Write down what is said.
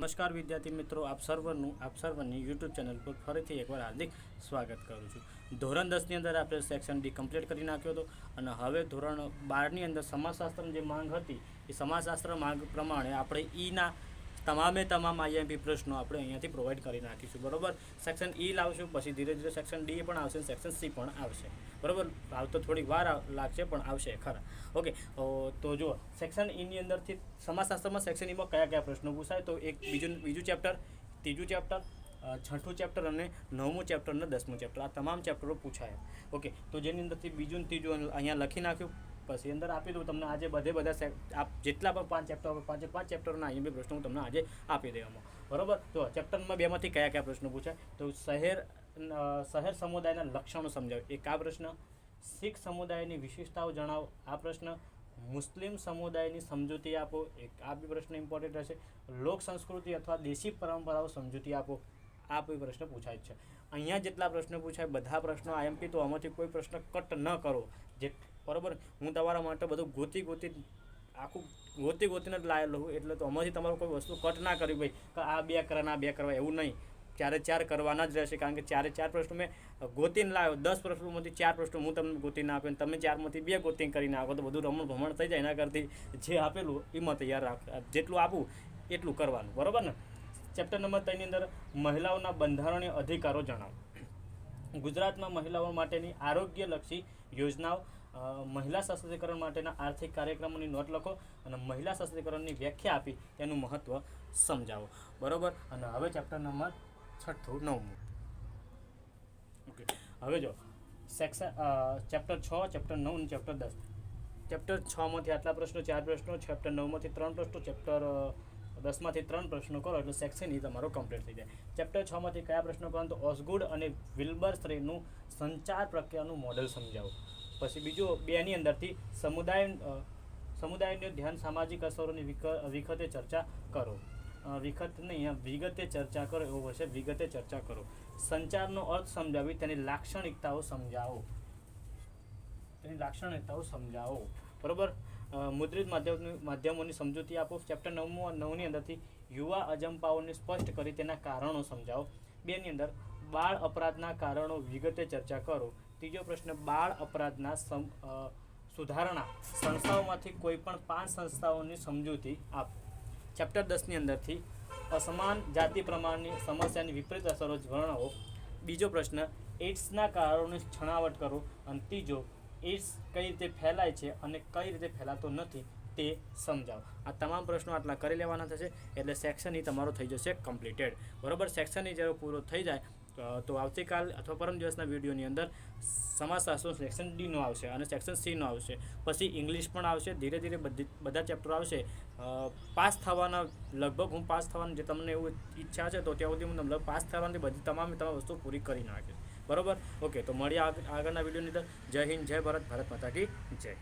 નમસ્કાર વિદ્યાર્થી મિત્રો, આપ સર્વનું, આપ સર્વની યુટ્યુબ ચેનલ પર ફરીથી એકવાર હાર્દિક સ્વાગત કરું છું. ધોરણ દસની અંદર આપણે સેક્શન ડી કમ્પ્લીટ કરી નાખ્યો હતો અને હવે ધોરણ બારની અંદર સમાજશાસ્ત્રની જે માંગ હતી, એ સમાજશાસ્ત્ર માંગ પ્રમાણે આપણે ઈના તમામે તમામ આઈએમપી પ્રશ્નો આપણે અહીંયાથી પ્રોવાઈડ કરી નાખીશું, બરોબર? સેક્શન ઈ લાવશું, પછી ધીરે ધીરે સેક્શન ડી પણ આવશે સેક્શન સી પણ આવશે. બરાબર? બરોબર આવતો થોડીક વાર લાગશે, પણ આવશે, ખરા. ઓકે તો જુઓ સેક્શન ઈની અંદરથી સમાજશાસ્ત્રમાં સેક્શન ઈમાં કયા કયા પ્રશ્નો પૂછાય? તો એક બીજું બીજું ચેપ્ટર ત્રીજું ચેપ્ટર છઠ્ઠું ચેપ્ટર અને નવમું ચેપ્ટર અને દસમું ચેપ્ટર આ તમામ ચેપ્ટરો પૂછાય. ઓકે તો જેની અંદરથી બીજું ત્રીજું અહીંયા લખી નાખ્યું. પછી અંદર આપી દઉં, તમને આજે બધે બધા આપ જેટલા પણ પાંચ ચેપ્ટર પાંચે પાંચ ચેપ્ટરના બી પ્રશ્નો હું તમને આજે આપી દેવામાં બરોબર? તો ચેપ્ટરમાં બેમાંથી કયા કયા પ્રશ્નો પૂછાય? તો શહેર શહેર સમુદાયના લક્ષણો સમજાવો. એક આ પ્રશ્ન, શીખ સમુદાયની વિશેષતાઓ જણાવો. આ પ્રશ્ન, મુસ્લિમ સમુદાયની સમજૂતી આપો. એક આ બી પ્રશ્ન ઇમ્પોર્ટન્ટ રહેશે. લોક સંસ્કૃતિ અથવા દેશી પરંપરાઓ સમજૂતી આપો. આ બી પ્રશ્ન પૂછાય છે. અહીંયા જેટલા પ્રશ્નો પૂછાય, બધા પ્રશ્નો આઈએમપી તો આમાંથી કોઈ પ્રશ્ન કટ ન કરો. જે બરાબર? હું તમારા માટે બધું ગોતી ગોતી આખું ગોતી ગોતીને જ લાયેલો હું એટલે તો આમાંથી તમારું કોઈ વસ્તુ કટ ના કરી ભાઈ. કે આ બે કરવાના આ બે કરવા એવું નહીં. ચારે ચાર કરવાના જ રહેશે. કારણ કે ચારે ચાર પ્રશ્નો મેં ગોતીને લાવ્યો દસ પ્રશ્નોમાંથી ચાર પ્રશ્નો હું તમને ગોતીને આપ્યો તમે ચારમાંથી બે ગોતી કરીને આપો. તો બધું રમણ ભમણ થઈ જાય એના કરતી. જે આપેલું એમાં તૈયાર રાખ. જેટલું આપું એટલું કરવાનું. બરાબર ને? ચેપ્ટર નંબર ત્રણની અંદર મહિલાઓના બંધારણીય અધિકારો જણાવો. ગુજરાતમાં મહિલાઓ માટેની આરોગ્યલક્ષી યોજનાઓ મહિલા સશક્તિકરણ માટેના આર્થિક કાર્યક્રમોની નોટ લખો અને મહિલા સશક્તિકરણની વ્યાખ્યા આપી તેનું મહત્ત્વ સમજાવો. બરાબર? અને હવે ચેપ્ટર નંબર છઠ્ઠું નવમું ઓકે હવે જો સેક્શન ચેપ્ટર છ ચેપ્ટર નવ અને ચેપ્ટર દસ. ચેપ્ટર છમાંથી આટલા પ્રશ્નો, ચાર પ્રશ્નો ચેપ્ટર નવમાંથી ત્રણ પ્રશ્નો ચેપ્ટર દસમાંથી ત્રણ પ્રશ્નો કરો એટલે સેક્શન એ તમારો કમ્પ્લીટ થઈ જાય. ચેપ્ટર છમાંથી કયા પ્રશ્નો કરો તો ઓસગુડ અને વિલ્બર સ્ત્રીનું સંચાર પ્રક્રિયાનું મોડેલ સમજાવો. પછી બીજું બેની અંદરથી સમુદાય સમુદાયનું ધ્યાન, સામાજિક અસરોની વિખતે ચર્ચા કરો. વિખત નહીં વિગતે ચર્ચા કરો, એવું હશે, વિગતે ચર્ચા કરો. સંચારનો અર્થ સમજાવી તેની લાક્ષણિકતાઓ સમજાવો. તેની લાક્ષણિકતાઓ સમજાવો. બરોબર? મુદ્રિત માધ્યમની, માધ્યમોની સમજૂતી આપો. ચેપ્ટર નવમું, નવની અંદરથી યુવા અજંપાઓને સ્પષ્ટ કરી તેના કારણો સમજાવો. બેની અંદર, બાળ અપરાધના કારણો વિગતે ચર્ચા કરો. ત્રીજો પ્રશ્ન, બાળ અપરાધના સુધારણા સંસ્થાઓમાંથી કોઈ પણ પાંચ સંસ્થાઓની સમજૂતી આપો. ચેપ્ટર દસની અંદરથી, અસમાન જાતિ પ્રમાણની સમસ્યાની વિપરીત અસરો વર્ણવો. બીજો પ્રશ્ન એડ્સના કારણોની છણાવટ કરો. અને ત્રીજો એડ્સ કઈ રીતે ફેલાય છે અને કઈ રીતે ફેલાતો નથી તે સમજાવો. આ તમામ પ્રશ્નો આટલા કરી લેવાના થશે, એટલે સેક્શન એ તમારો થઈ જશે કમ્પ્લીટેડ બરોબર? સેક્શન એ જ્યારે પૂરો થઈ જાય તો આવતીકાલ અથવા પરમ દિવસના વિડીયોની અંદર સમાજશાસ્ત્ર સેક્શન ડીનો આવશે અને સેક્શન સીનો આવશે. પછી ઇંગ્લિશ પણ આવશે, ધીરે ધીરે બધી, બધા ચેપ્ટરો આવશે. પાસ થવાના, લગભગ હું પાસ થવાની જે તમને એવું ઈચ્છા છે તો ત્યાં સુધી હું તમને પાસ થવાની બધી તમામ તમામ વસ્તુ પૂરી કરી નાખીશ. બરોબર? ઓકે તો મળીએ આગળના વિડીયોની અંદર. જય હિન્દ, જય ભારત ભારત માતા કી જય.